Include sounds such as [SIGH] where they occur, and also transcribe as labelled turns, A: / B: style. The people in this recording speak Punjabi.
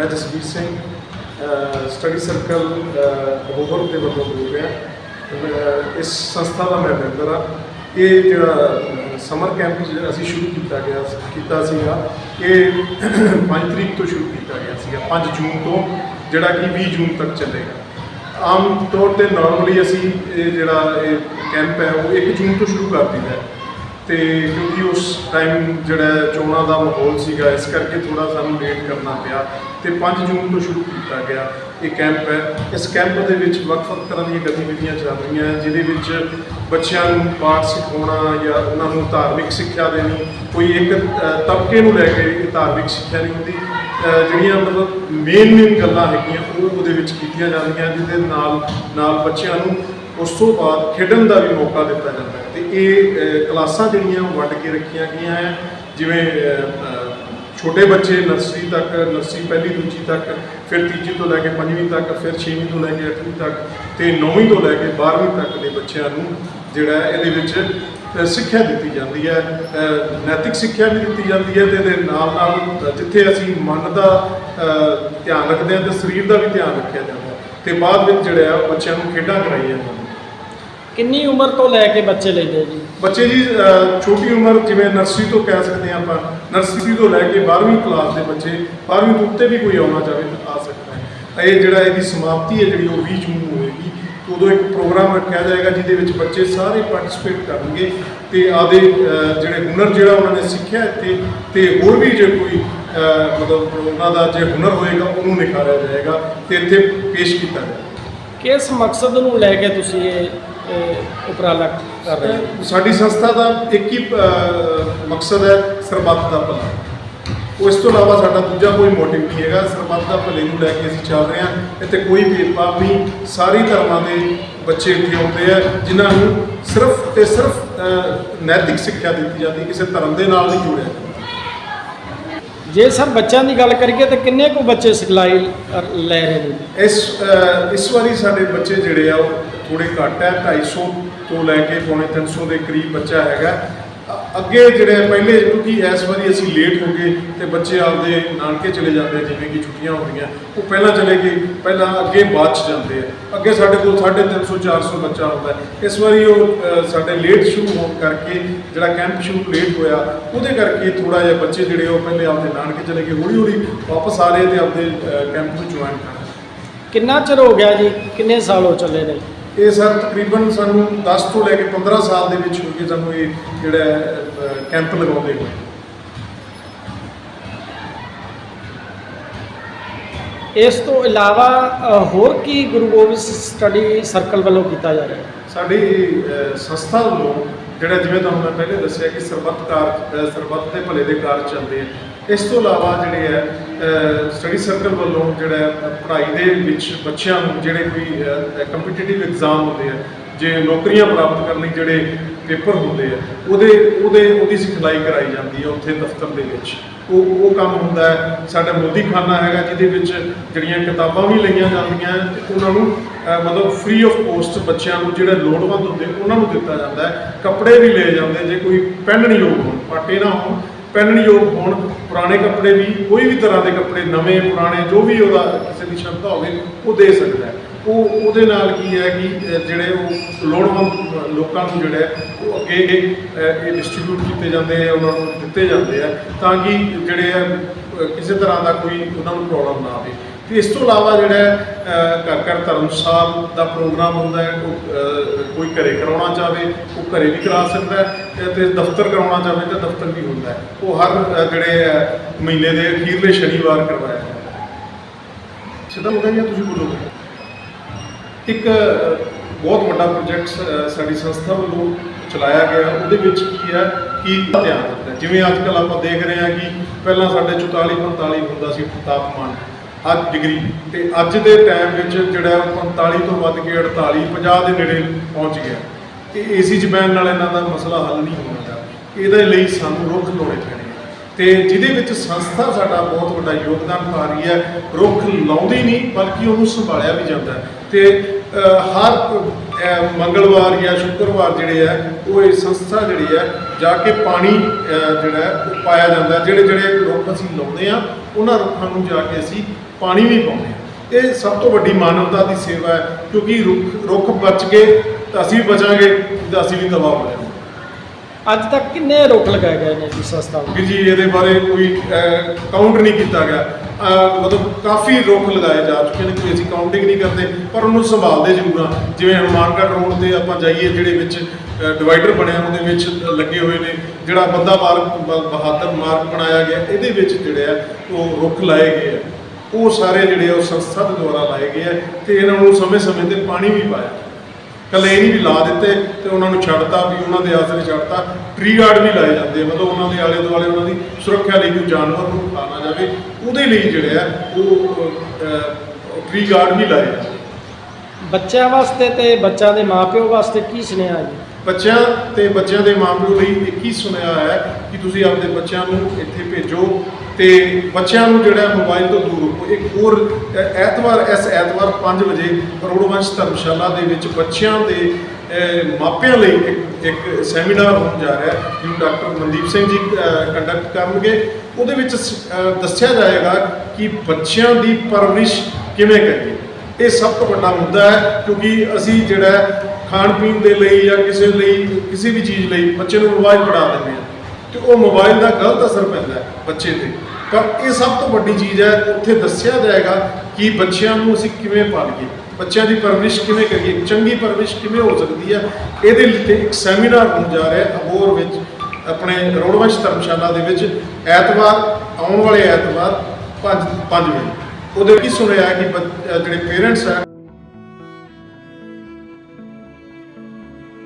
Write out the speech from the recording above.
A: ਮੈਂ ਜਸਵੀਰ ਸਿੰਘ ਸਟੱਡੀ ਸਰਕਲ ਹੋਵਰ ਦੇ ਵੱਲੋਂ ਬੋਲ ਰਿਹਾ। ਇਸ ਸੰਸਥਾ ਦਾ ਮੈਂ ਮੈਂਬਰ ਆ ਇਹ ਜਿਹੜਾ ਸਮਰ ਕੈਂਪ ਜਿਹੜਾ ਅਸੀਂ ਸ਼ੁਰੂ ਕੀਤਾ ਗਿਆ ਕੀਤਾ ਸੀਗਾ, ਇਹ [CLEARS THROAT] 5 ਤਰੀਕ ਤੋਂ ਸ਼ੁਰੂ ਕੀਤਾ ਗਿਆ ਸੀਗਾ 5 ਜੂਨ ਤੋਂ, ਜਿਹੜਾ ਕਿ 20 ਜੂਨ ਤੱਕ ਚੱਲੇਗਾ। ਆਮ ਤੌਰ ਤੇ ਨਾਰਮਲੀ ਅਸੀਂ ਇਹ ਜਿਹੜਾ ਇਹ ਕੈਂਪ ਹੈ, ਉਹ 1 ਜੂਨ ਤੋਂ ਸ਼ੁਰੂ ਕਰ ਦਿੰਦਾ ਹੈ। ਤੇ ਕਿਉਂਕਿ ਉਸ ਟਾਈਮ ਜਿਹੜਾ ਚੋਣਾਂ ਦਾ ਮਾਹੌਲ ਸੀਗਾ, ਇਸ ਕਰਕੇ ਥੋੜਾ ਸਾਨੂੰ ਲੇਟ ਕਰਨਾ ਪਿਆ ਤੇ 5 ਜੂਨ ਤੋਂ ਸ਼ੁਰੂ ਕੀਤਾ ਗਿਆ ਇਹ ਕੈਂਪ ਹੈ। ਇਸ ਕੈਂਪ ਦੇ ਵਿੱਚ ਵੱਖ-ਵੱਖ ਤਰ੍ਹਾਂ ਦੀਆਂ ਗਤੀਵਿਧੀਆਂ ਚੱਲ ਰਹੀਆਂ, ਜਿਹਦੇ ਵਿੱਚ ਬੱਚਿਆਂ ਨੂੰ ਪਾਠ ਸਿਖਾਉਣਾ ਜਾਂ ਉਹਨਾਂ ਨੂੰ ਧਾਰਮਿਕ ਸਿੱਖਿਆ ਦੇਣੀ, ਕੋਈ ਇੱਕ ਤਬਕੇ ਨੂੰ ਲੈ ਕੇ ਧਾਰਮਿਕ ਸਿੱਖਿਆ ਨਹੀਂ ਹੁੰਦੀ। ਜਿਹੜੀਆਂ ਮਤਲਬ ਮੇਨ ਮੇਨ ਗੱਲਾਂ ਹੈਗੀਆਂ, ਉਹ ਉਹਦੇ ਵਿੱਚ ਕੀਤੀਆਂ ਜਾਂਦੀਆਂ ਜਿਹਦੇ ਨਾਲ ਨਾਲ ਬੱਚਿਆਂ ਨੂੰ ਉਸ ਤੋਂ ਬਾਅਦ ਖੇਡਣ ਦਾ ਵੀ ਮੌਕਾ ਦਿੱਤਾ ਜਾਂਦਾ ਹੈ। ਤੇ ਇਹ ਕਲਾਸਾਂ ਜਿਹੜੀਆਂ ਉਹ ਵੰਡ ਕੇ ਰੱਖੀਆਂ ਗਈਆਂ ਹੈ। ਜਿਵੇਂ ਛੋਟੇ ਬੱਚੇ ਨਰਸਰੀ ਤੱਕ, ਨਰਸਰੀ ਪਹਿਲੀ ਦੂਜੀ ਤੱਕ, ਫਿਰ ਤੀਜੀ ਤੋਂ ਲੈ ਕੇ ਪੰਜਵੀਂ ਤੱਕ, ਫਿਰ ਛੇਵੀਂ ਤੋਂ ਲੈ ਕੇ ਅੱਠਵੀਂ ਤੱਕ ਤੇ ਨੌਵੀਂ ਤੋਂ ਲੈ ਕੇ 12ਵੀਂ ਤੱਕ ਦੇ ਬੱਚਿਆਂ ਨੂੰ ਜਿਹੜਾ ਇਹਦੇ ਵਿੱਚ ਸਿੱਖਿਆ ਦਿੱਤੀ ਜਾਂਦੀ ਹੈ। ਨੈਤਿਕ ਸਿੱਖਿਆ ਵੀ ਦਿੱਤੀ ਜਾਂਦੀ ਹੈ ਤੇ ਇਹਦੇ ਨਾਲ ਨਾਲ ਜਿੱਥੇ ਅਸੀਂ ਮਨ ਦਾ ਧਿਆਨ ਰੱਖਦੇ ਹਾਂ ਤੇ ਸਰੀਰ ਦਾ ਵੀ ਧਿਆਨ ਰੱਖਿਆ ਜਾਂਦਾ ਹੈ। ਤੇ ਬਾਅਦ ਵਿੱਚ ਜਿਹੜਾ ਹੈ ਬੱਚਿਆਂ ਨੂੰ ਖੇਡਾਂ ਕਰਾਈਆਂ ਜਾਂਦੀਆਂ
B: ਕਿੰਨੀ ਉਮਰ ਤੋਂ ਲੈ ਕੇ ਬੱਚੇ ਲੈਂਦੇ ਜੀ?
A: ਬੱਚੇ ਜੀ ਅਹ, ਛੋਟੀ ਉਮਰ ਜਿਵੇਂ ਨਰਸਰੀ ਤੋਂ ਕਹਿ ਸਕਦੇ ਹਾਂ ਆਪਾਂ ਨਰਸਰੀ ਤੋਂ ਲੈ ਕੇ 12ਵੀਂ ਕਲਾਸ ਦੇ ਬੱਚੇ 12ਵੀਂ ਤੋਂ ਉੱਤੇ ਵੀ ਕੋਈ ਆਉਣਾ ਚਾਹੇ ਤਾਂ ਆ ਸਕਦਾ ਹੈ। ਇਹ ਜਿਹੜਾ ਇਹਦੀ ਸਮਾਪਤੀ ਹੈ ਜਿਹੜੀ ਉਹ 20 ਜੂਨ ਨੂੰ ਹੋਏਗੀ ਤੇ ਉਦੋਂ ਇੱਕ ਪ੍ਰੋਗਰਾਮ ਰੱਖਿਆ ਜਾਏਗਾ ਜਿਹਦੇ ਵਿੱਚ ਬੱਚੇ ਸਾਰੇ ਪਾਰਟਿਸਿਪੇਟ ਕਰਨਗੇ ਤੇ ਆਦੇ ਜਿਹੜੇ ਹੁਨਰ ਜਿਹੜਾ ਉਹਨਾਂ ਨੇ ਸਿੱਖਿਆ ਇੱਥੇ ਤੇ ਹੋਰ ਵੀ ਜੇ ਕੋਈ ਅਹ, ਮਤਲਬ ਉਹਨਾਂ ਦਾ ਜੇ ਹੁਨਰ ਹੋਏਗਾ ਉਹਨੂੰ ਨਿਖਾਰਿਆ ਜਾਏਗਾ ਤੇ ਇੱਥੇ ਪੇਸ਼ ਕੀਤਾ ਜਾਏਗਾ।
B: ਕਿਸ ਮਕਸਦ ਨੂੰ ਲੈ ਕੇ ਤੁਸੀਂ ਇਹ ਉਪਰਾਲਾ ਕਰ ਰਹੇ ਹੋ
A: ਸਾਡੀ ਸੰਸਥਾ ਦਾ ਇੱਕ ਹੀ ਅਹ, ਮਕਸਦ ਹੈ ਸਰਬੱਤ ਦਾ ਭਲਾ। ਇਸ ਤੋਂ ਇਲਾਵਾ ਸਾਡਾ ਦੂਜਾ ਕੋਈ ਮੋਟਿਵ ਨਹੀਂ ਹੈਗਾ। ਸਰਬੱਤ ਦਾ ਭਲੇ ਨੂੰ ਲੈ ਕੇ ਅਸੀਂ ਚੱਲ ਰਹੇ ਹਾਂ। ਇੱਥੇ ਕੋਈ ਭੇਦਭਾਵ ਨਹੀਂ। ਸਾਰੇ ਧਰਮਾਂ ਦੇ ਬੱਚੇ ਇੱਥੇ ਆਉਂਦੇ ਆ ਜਿਨ੍ਹਾਂ ਨੂੰ ਸਿਰਫ ਤੇ ਸਿਰਫ ਅਹ, ਨੈਤਿਕ ਸਿੱਖਿਆ ਦਿੱਤੀ ਜਾਂਦੀ ਕਿਸੇ ਧਰਮ ਦੇ ਨਾਲ ਨਹੀਂ ਜੋੜਿਆ। ਜਾਂਦਾ
B: ਜੇ ਸਰ ਬੱਚਿਆਂ ਦੀ ਗੱਲ ਕਰੀਏ ਤਾਂ ਕਿੰਨੇ ਕੁ ਬੱਚੇ ਸਿਖਲਾਈ ਲੈ ਰਹੇ ਨੇ?
A: ਇਸ ਅਹ, ਇਸ ਵਾਰੀ ਸਾਡੇ ਬੱਚੇ ਜਿਹੜੇ ਆ ਉਹ ਥੋੜੇ ਘੱਟ ਹੈ 250 ਤੋਂ ਲੈ ਕੇ ਪੌਣੇ 300 ਦੇ ਕਰੀਬ ਬੱਚਾ ਹੈਗਾ। ਅੱਗੇ ਜਿਹੜੇ ਪਹਿਲੇ ਕਿਉਂਕਿ ਇਸ ਵਾਰੀ ਅਸੀਂ ਲੇਟ ਹੋ ਗਏ ਤੇ ਬੱਚੇ ਆਪਦੇ ਨਾਨਕੇ ਚਲੇ ਜਾਂਦੇ ਜਿਵੇਂ ਕਿ ਛੁੱਟੀਆਂ ਹੋ ਗਈਆਂ। ਉਹ ਪਹਿਲਾਂ ਚਲੇ ਗਏ, ਪਹਿਲਾਂ ਅੱਗੇ ਬਾਅਦ ਚ ਜਾਂਦੇ ਆ। ਅੱਗੇ ਸਾਡੇ ਕੋਲ 350 400 ਬੱਚਾ ਹੁੰਦਾ ਇਸ ਵਾਰੀ ਉਹ ਸਾਡੇ ਲੇਟ ਸ਼ੁਰੂ ਹੋਣ ਕਰਕੇ, ਜਿਹੜਾ ਕੈਂਪ ਸ਼ੁਰੂ ਲੇਟ ਹੋਇਆ, ਉਹਦੇ ਕਰਕੇ ਥੋੜਾ ਜਿਹਾ ਬੱਚੇ ਜਿਹੜੇ ਉਹ ਪਹਿਲੇ ਆਪਦੇ ਨਾਨਕੇ ਚਲੇ ਗਏ ਹੌਲੀ ਹੌਲੀ ਵਾਪਸ ਆ ਰਹੇ ਤੇ ਆਪਦੇ ਕੈਂਪ ਨੂੰ ਜੁਆਇਨ ਕਰ ਰਹੇ।
B: ਕਿੰਨਾ ਚਿਰ ਹੋ ਗਿਆ ਜੀ? ਕਿੰਨੇ ਸਾਲ ਹੋ ਚੱਲੇ ਨੇ?
A: ਇਹ ਸਰ ਤਕਰੀਬਨ ਸਾਨੂੰ 10 ਤੋਂ ਲੈ ਕੇ 15 ਸਾਲ ਦੇ ਵਿੱਚ ਹੋ ਗਏ ਸਾਨੂੰ ਇਹ ਜਿਹੜਾ ਕੈਂਪ ਲਗਾਉਂਦੇ ਹੋਏ।
B: ਇਸ ਤੋਂ ਇਲਾਵਾ ਹੋਰ ਕੀ ਗੁਰੂ ਗੋਬਿੰਦ ਸਟੱਡੀ ਸਰਕਲ ਵੱਲੋਂ ਕੀਤਾ ਜਾ ਰਿਹਾ? ਹੈ
A: ਸਾਡੀ ਸੰਸਥਾ ਵੱਲੋਂ ਜਿਹੜਾ ਜਿਵੇਂ ਤੁਹਾਨੂੰ ਮੈਂ ਪਹਿਲੇ ਦੱਸਿਆ ਕਿ ਸਰਬੱਤ ਕਾਰ ਸਰਬੱਤ ਦੇ ਭਲੇ ਦੇ ਕਾਰਜ ਚੱਲਦੇ ਆ। ਇਸ ਤੋਂ ਇਲਾਵਾ ਜਿਹੜੇ ਹੈ ਸਟੱਡੀ ਸਰਕਲ ਵੱਲੋਂ ਜਿਹੜਾ ਪੜ੍ਹਾਈ ਦੇ ਵਿੱਚ ਬੱਚਿਆਂ ਨੂੰ ਜਿਹੜੇ ਕੋਈ ਕੰਪੀਟੀਟਿਵ ਐਗਜ਼ਾਮ ਹੁੰਦੇ ਆ, ਜੇ ਨੌਕਰੀਆਂ ਪ੍ਰਾਪਤ ਕਰਨ ਲਈ ਜਿਹੜੇ ਪੇਪਰ ਹੁੰਦੇ ਆ, ਉਹਦੇ ਉਹਦੇ, ਉਹਦੀ ਸਿਖਲਾਈ ਕਰਾਈ ਜਾਂਦੀ ਹੈ ਉੱਥੇ ਦਫ਼ਤਰ ਦੇ ਵਿੱਚ। ਉਹ ਉਹ ਕੰਮ ਹੁੰਦਾ ਹੈ, ਸਾਡਾ ਮੋਦੀ ਖਾਨਾ ਹੈਗਾ, ਜਿਹਦੇ ਵਿੱਚ ਜਿਹੜੀਆਂ ਕਿਤਾਬਾਂ ਵੀ ਲਈਆਂ ਜਾਂਦੀਆਂ ਤੇ ਉਹਨਾਂ ਨੂੰ ਮਤਲਬ ਫ੍ਰੀ ਆਫ ਕੋਸਟ ਬੱਚਿਆਂ ਨੂੰ ਜਿਹੜੇ ਲੋੜਵੰਦ ਹੁੰਦੇ, ਉਹਨਾਂ ਨੂੰ ਦਿੱਤਾ ਜਾਂਦਾ ਹੈ। ਕੱਪੜੇ ਵੀ ਲਏ ਜਾਂਦੇ ਜੇ ਕੋਈ ਪਹਿਨਣਯੋਗ ਹੋਣ, ਪਾਟੇ ਨਾ ਹੋਣ, ਪਹਿਨਣਯੋਗ ਹੋਣ ਪੁਰਾਣੇ ਕੱਪੜੇ ਵੀ ਕੋਈ ਵੀ ਤਰ੍ਹਾਂ ਦੇ ਕੱਪੜੇ ਨਵੇਂ ਪੁਰਾਣੇ ਜੋ ਵੀ ਉਹਦਾ ਕਿਸੇ ਦੀ ਸ਼ਰਧਾ ਹੋਵੇ ਉਹ ਦੇ ਸਕਦਾ ਹੈ। ਉਹ ਉਹਦੇ ਨਾਲ ਕੀ ਹੈ ਕਿ ਜਿਹੜੇ ਉਹ ਲੋੜਵੰਦ ਲੋਕਾਂ ਨੂੰ ਜਿਹੜਾ ਉਹ ਅੱਗੇ ਅਹ, ਇਹ ਡਿਸਟ੍ਰੀਬਿਊਟ ਕੀਤੇ ਜਾਂਦੇ ਆ ਉਹਨਾਂ ਨੂੰ ਦਿੱਤੇ ਜਾਂਦੇ ਆ ਤਾਂ ਕਿ ਜਿਹੜੇ ਆ ਕਿਸੇ ਤਰ੍ਹਾਂ ਦਾ ਕੋਈ ਉਹਨਾਂ ਨੂੰ ਪ੍ਰੋਬਲਮ ਨਾ ਆਵੇ। ਤੇ ਇਸ ਤੋਂ ਇਲਾਵਾ ਜਿਹੜਾ ਘਰ ਘਰ ਧਰਮਸਾਲ ਦਾ ਪ੍ਰੋਗਰਾਮ ਹੁੰਦਾ ਹੈ, ਉਹ ਕੋਈ ਘਰੇ ਕਰਾਉਣਾ ਚਾਹਵੇ, ਉਹ ਘਰੇ ਵੀ ਕਰਾ ਸਕਦਾ ਹੈ ਤੇ- ਦਫ਼ਤਰ ਕਰਾਉਣਾ ਚਾਹਵੇ ਤਾਂ ਦਫ਼ਤਰ ਵੀ ਹੁੰਦਾ ਹੈ। ਉਹ ਹਰ ਜਿਹੜੇ ਮਹੀਨੇ ਦੇ ਅਖੀਰਲੇ ਸ਼ਨੀਵਾਰ ਕਰਵਾਇਆ ਜਾਂਦਾ ਸਿੱਧਾ ਮੁੱਦਾ ਗਿਆ ਤੁਸੀਂ ਬੋਲੋਗੇ? ਇੱਕ ਬਹੁਤ ਵੱਡਾ ਪ੍ਰੋਜੈਕਟ ਸਾਡੀ ਸੰਸਥਾ ਵੱਲੋਂ ਚਲਾਇਆ ਗਿਆ। ਉਹਦੇ ਵਿੱਚ ਕੀ ਹੈ ਕਿ ਧਿਆਨ ਦਿੱਤਾ ਜਿਵੇਂ ਅੱਜ ਕੱਲ ਆਪਾਂ ਦੇਖ ਰਹੇ ਹਾਂ ਕਿ ਪਹਿਲਾਂ ਸਾਡੇ 44 45 ਹੁੰਦਾ ਸੀ ਤਾਪਮਾਨ ਅੱਜ ਡਿਗਰੀ। ਤੇ ਅੱਜ ਦੇ ਟਾਈਮ ਵਿੱਚ ਜਿਹੜਾ ਉਹ 45 ਤੋਂ ਵੱਧ ਕੇ 48 50 ਦੇ ਨੇੜੇ ਪਹੁੰਚ ਗਿਆ। ਤੇ ਏਸੀ 'ਚ ਬੈਣ ਨਾਲ ਇਹਨਾਂ ਦਾ ਮਸਲਾ ਹੱਲ ਨਹੀਂ ਹੋਣਾ ਇਹਦੇ ਲਈ ਸਾਨੂੰ ਰੁੱਖ ਲਾਉਣੇ ਪੈਣੇ ਆ। ਤੇ ਜਿਹਦੇ ਵਿੱਚ ਸੰਸਥਾ ਸਾਡਾ ਬਹੁਤ ਵੱਡਾ ਯੋਗਦਾਨ ਪਾ ਰਹੀ ਹੈ, ਰੁੱਖ ਲਾਉਂਦੀ ਨਹੀਂ, ਬਲਕਿ ਉਹਨੂੰ ਸੰਭਾਲਿਆ ਵੀ ਜਾਂਦਾ ਹੈ। ਤੇ ਹਰ ਮੰਗਲਵਾਰ ਜਾਂ ਸ਼ੁੱਕਰਵਾਰ ਜਿਹੜੇ ਆ, ਉਹ ਇਹ ਸੰਸਥਾ ਜਿਹੜੀ ਹੈ ਜਾ ਕੇ ਪਾਣੀ ਜਿਹੜਾ ਉਹ ਪਾਇਆ ਜਾਂਦਾ। ਜਿਹੜੇ ਜਿਹੜੇ ਰੁੱਖ ਅਸੀਂ ਲਾਉਂਦੇ ਆ ਉਹਨਾਂ ਰੁੱਖਾਂ ਨੂੰ ਜਾ ਕੇ ਅਸੀਂ ਪਾਣੀ ਵੀ ਪਾਉਂਦੇ ਆ ਇਹ ਸਭ ਤੋਂ ਵੱਡੀ ਮਾਨਵਤਾ ਦੀ ਸੇਵਾ ਹੈ, ਕਿਉਂਕਿ ਰੁੱਖ ਰੁੱਖ ਬਚ ਗਏ ਤਾਂ ਅਸੀਂ ਵੀ ਬਚਾਂਗੇ, ਤਾਂ ਅਸੀਂ ਵੀ ਤਬਾਹ ਹੋ ਜਾਵਾਂਗੇ।
B: ਅੱਜ ਤੱਕ ਕਿੰਨੇ ਰੁੱਖ ਲਗਾਏ ਗਏ ਨੇ ਜੀ ਸੰਸਥਾ ਨੂੰ?
A: ਕਿ ਜੀ ਇਹਦੇ ਬਾਰੇ ਕੋਈ ਕਾਊਂਟ ਨਹੀਂ ਕੀਤਾ ਗਿਆ। ਅਹ, ਮਤਲਬ ਕਾਫੀ ਰੁੱਖ ਲਗਾਏ ਜਾ ਚੁੱਕੇ ਨੇ ਕੋਈ ਅਸੀਂ ਕਾਊਂਟਿੰਗ ਨਹੀਂ ਕਰਦੇ ਪਰ ਉਹਨੂੰ ਸੰਭਾਲਦੇ ਜ਼ਰੂਰ ਹਾਂ ਜਿਵੇਂ ਹਨੂਮਾਨਗੜ੍ਹ ਰੋਡ ਤੇ ਆਪਾਂ ਜਾਈਏ ਜਿਹੜੇ ਵਿੱਚ ਡਿਵਾਈਡਰ ਬਣਿਆ ਉਹਦੇ ਵਿੱਚ ਲੱਗੇ ਹੋਏ ਨੇ ਜਿਹੜਾ ਬੰਦਾ ਮਾਰਗ ਬ- ਬਹਾਦਰ ਮਾਰਗ ਬਣਾਇਆ ਗਿਆ ਇਹਦੇ ਵਿੱਚ ਜਿਹੜੇ ਆ ਉਹ ਰੁੱਖ ਲਾਏ ਗਏ ਆ। ਉਹ ਸਾਰੇ ਜਿਹੜੇ ਆ ਉਹ ਸੰਸਥਾ ਦੇ ਦੁਆਰਾ ਲਾਏ ਗਏ ਆ ਤੇ ਇਹਨਾਂ ਨੂੰ ਸਮੇਂ-ਸਮੇਂ ਤੇ ਪਾਣੀ ਵੀ ਪਾਇਆ। ਕੱਲੇ ਇਹ ਨਹੀਂ ਵੀ ਲਾ ਦਿੱਤੇ ਤੇ ਉਹਨਾਂ ਨੂੰ ਛੱਡਤਾ ਵੀ ਉਹਨਾਂ ਦੇ ਆਸਰੇ ਛੱਡਤਾ। ਟਰੀ ਗਾਰਡ ਵੀ ਲਾਏ ਜਾਂਦੇ ਆ। ਮਤਲਬ ਉਹਨਾਂ ਦੇ ਆਲੇ ਦੁਆਲੇ ਉਹਨਾਂ ਦੀ ਸੁਰੱਖਿਆ ਲਈ ਕੋਈ ਜਾਨਵਰ ਨੂੰ ਖਾ ਨਾ ਜਾਵੇ ਉਹਦੇ ਲਈ ਜਿਹੜੇ ਆ ਉਹ ਟਰੀ ਗਾਰਡ ਵੀ ਲਾਏ ਜਾਂਦੇ।
B: ਬੱਚਿਆਂ ਵਾਸਤੇ ਤੇ ਬੱਚਿਆਂ ਦੇ ਮਾਪਿਓ ਵਾਸਤੇ ਕੀ ਸੁਨੇਹਾ ਜੀ?
A: ਬੱਚਿਆਂ ਤੇ ਬੱਚਿਆਂ ਦੇ ਮਾਮਲੇ ਲਈ ਇੱਕ ਹੀ ਸੁਣਿਆ ਹੈ ਕਿ ਤੁਸੀਂ ਆਪਣੇ ਬੱਚਿਆਂ ਨੂੰ ਇੱਥੇ ਭੇਜੋ। ਤੇ ਬੱਚਿਆਂ ਨੂੰ ਜਿਹੜਾ ਮੋਬਾਈਲ ਤੋਂ ਦੂਰ ਰੱਖੋ। ਇੱਕ ਹੋਰ ਐਤਵਾਰ, ਇਸ ਐਤਵਾਰ 5 ਵਜੇ ਕਰੋੜਵੰਸ਼ ਧਰਮਸ਼ਾਲਾ ਦੇ ਵਿੱਚ ਬੱਚਿਆਂ ਦੇ ਮਾਪਿਆਂ ਲਈ ਇੱਕ ਇੱਕ ਸੈਮੀਨਾਰ ਹੋਣ ਜਾ ਰਿਹਾ ਹੈ, ਜਿਹਨੂੰ ਡਾਕਟਰ ਮਨਦੀਪ ਸਿੰਘ ਜੀ ਕੰਡਕਟ ਕਰਨਗੇ। ਉਹਦੇ ਵਿੱਚ ਦੱਸਿਆ ਜਾਏਗਾ ਕਿ ਬੱਚਿਆਂ ਦੀ ਪਰਵਰਿਸ਼ ਕਿਵੇਂ ਕਰੀਏ। ਇਹ ਸਭ ਤੋਂ ਵੱਡਾ ਮੁੱਦਾ ਹੈ, ਕਿਉਂਕਿ ਅਸੀਂ ਜਿਹੜਾ ਖਾਣ ਪੀਣ ਦੇ ਲਈ ਜਾਂ ਕਿਸੇ ਲਈ, ਕਿਸੇ ਵੀ ਚੀਜ਼ ਲਈ ਬੱਚੇ ਨੂੰ ਮੋਬਾਈਲ ਫੜਾ ਦਿੰਦੇ ਹਾਂ। ਤੇ ਉਹ ਮੋਬਾਈਲ ਦਾ ਗਲਤ ਅਸਰ ਪੈਂਦਾ ਬੱਚੇ ਤੇ। ਪਰ ਇਹ ਸਭ ਤੋਂ ਵੱਡੀ ਚੀਜ਼ ਹੈ, ਉੱਥੇ ਦੱਸਿਆ ਜਾਏਗਾ ਕਿ ਬੱਚਿਆਂ ਨੂੰ ਅਸੀਂ ਕਿਵੇਂ ਪਾਲੀਏ, ਬੱਚਿਆਂ ਦੀ ਪਰਵਰਿਸ਼ ਕਿਵੇਂ ਕਰੀਏ, ਚੰਗੀ ਪਰਵਰਿਸ਼ ਕਿਵੇਂ ਹੋ ਸਕਦੀ ਹੈ। ਇਹਦੇ ਲਈ ਤੇ ਇੱਕ ਸੈਮੀਨਾਰ ਹੋਣ ਜਾ ਰਿਹਾ ਅਬੋਰ ਵਿੱਚ, ਆਪਣੇ ਰੋੜਵੰਸ਼ ਧਰਮਸ਼ਾਲਾ ਦੇ ਵਿੱਚ, ਐਤਵਾਰ, ਆਉਣ ਵਾਲੇ ਐਤਵਾਰ 5 5 ਵਜੇ। ਉਹਦੇ ਕੀ ਸੁਣਿਆ ਕਿ ਬੱਚ- ਜਿਹੜੇ ਪੇਰੈਂਟਸ ਹੈ